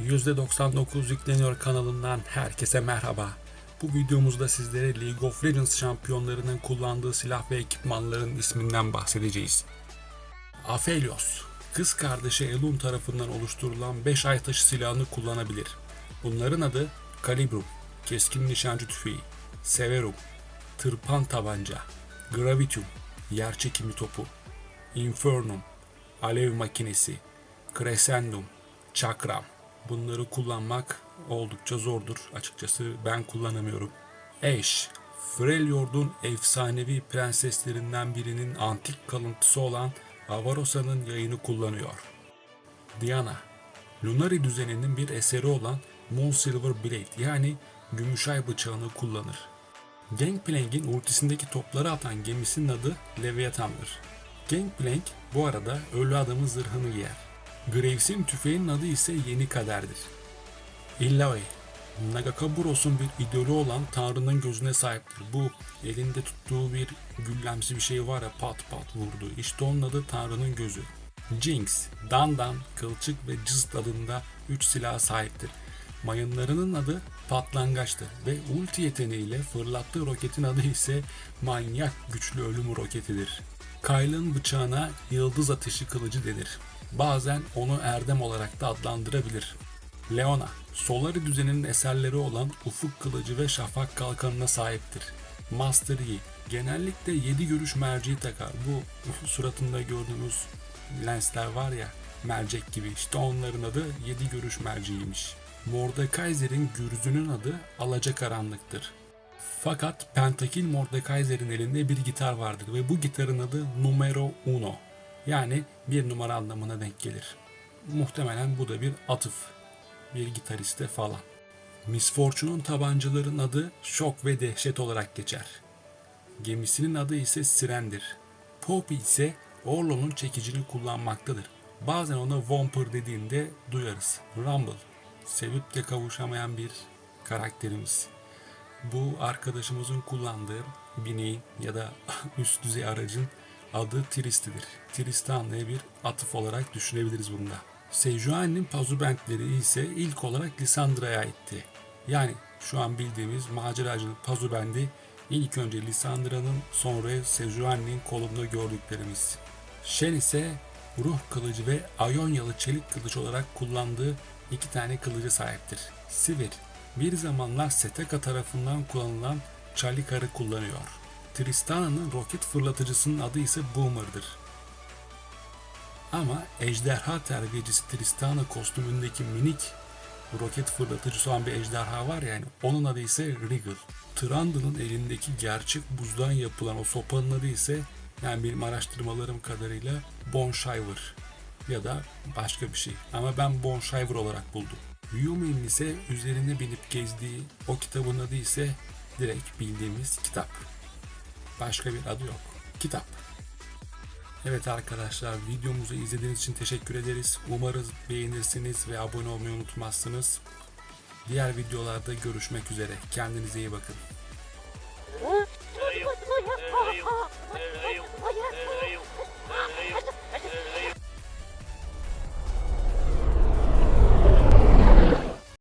%99 yükleniyor kanalından herkese merhaba. Bu videomuzda sizlere League of Legends şampiyonlarının kullandığı silah ve ekipmanların isminden bahsedeceğiz. Aphelios, kız kardeşi Elun tarafından oluşturulan 5 ay taşı silahını kullanabilir. Bunların adı Calibrum, keskin nişancı tüfeği, Severum, tırpan tabanca, Gravitum, yer çekimi topu, Infernum, alev makinesi, Crescendum, Çakram. Bunları kullanmak oldukça zordur. Açıkçası ben kullanamıyorum. Ashe, Freljord'un efsanevi prenseslerinden birinin antik kalıntısı olan Avarosa'nın yayını kullanıyor. Diana, Lunari düzeninin bir eseri olan Moon Silver Blade yani Gümüşay bıçağını kullanır. Gangplank'in ultisindeki topları atan gemisinin adı Leviathan'dır. Gangplank bu arada ölü adamın zırhını giyer. Graves'in tüfeğinin adı ise Yeni Kader'dir. Illaoi, Nagakaburos'un bir idolü olan Tanrı'nın gözüne sahiptir. Bu elinde tuttuğu bir güllemsi bir şey var ya pat pat vurdu. İşte onun adı Tanrı'nın gözü. Jinx, Dandan, Kılçık ve Cızt adında 3 silaha sahiptir. Mayınlarının adı patlangaçtır ve ulti yeteneğiyle fırlattığı roketin adı ise manyak güçlü ölüm roketidir. Kyle'ın bıçağına yıldız ateşi kılıcı denir. Bazen onu erdem olarak da adlandırabilir. Leona, Solari düzeninin eserleri olan ufuk kılıcı ve şafak kalkanına sahiptir. Master Yi, genellikle 7 görüş merceği takar. Bu suratında gördüğümüz lensler var ya, mercek gibi işte onların adı 7 görüş merceğiymiş. Mordekaiser'in gürzünün adı Alacakaranlık'tır. Fakat Pentakil Mordekaiser'in elinde bir gitar vardır ve bu gitarın adı Numero Uno. Yani bir numara anlamına denk gelir. Muhtemelen bu da bir atıf. Bir gitariste falan. Miss Fortune'un tabancaların adı Şok ve Dehşet olarak geçer. Gemisinin adı ise Siren'dir. Poppy ise Orlo'nun çekicini kullanmaktadır. Bazen ona Womper dediğinde duyarız. Rumble, sevip de kavuşamayan bir karakterimiz. Bu arkadaşımızın kullandığı bineğin ya da üst düzey aracın adı Trist'idir. Tristaniye bir atıf olarak düşünebiliriz bunda. Sejuani'nin pazubentleri ise ilk olarak Lisandra'ya aitti. Yani şu an bildiğimiz maceracının pazubendi ilk önce Lisandra'nın sonra Sejuani'nin kolunda gördüklerimiz. Shen ise ruh kılıcı ve Ayonyalı çelik kılıç olarak kullandığı iki tane kılıcı sahiptir. Sivir, bir zamanlar Seteka tarafından kullanılan Chalikar'ı kullanıyor. Tristana'nın roket fırlatıcısının adı ise Boomer'dır. Ama ejderha terbiyecisi Tristana kostümündeki minik roket fırlatıcısı olan bir ejderha var yani onun adı ise Regal. Trundle'ın elindeki gerçek buzdan yapılan o sopanın adı ise yani benim araştırmalarım kadarıyla Bonshiver ya da başka bir şey. Ama ben Bonshiver olarak buldum. Yumi'nin ise üzerine binip gezdiği o kitabın adı ise direkt bildiğimiz kitap. Başka bir adı yok. Kitap. Evet arkadaşlar videomuzu izlediğiniz için teşekkür ederiz. Umarız beğenirsiniz ve abone olmayı unutmazsınız. Diğer videolarda görüşmek üzere. Kendinize iyi bakın.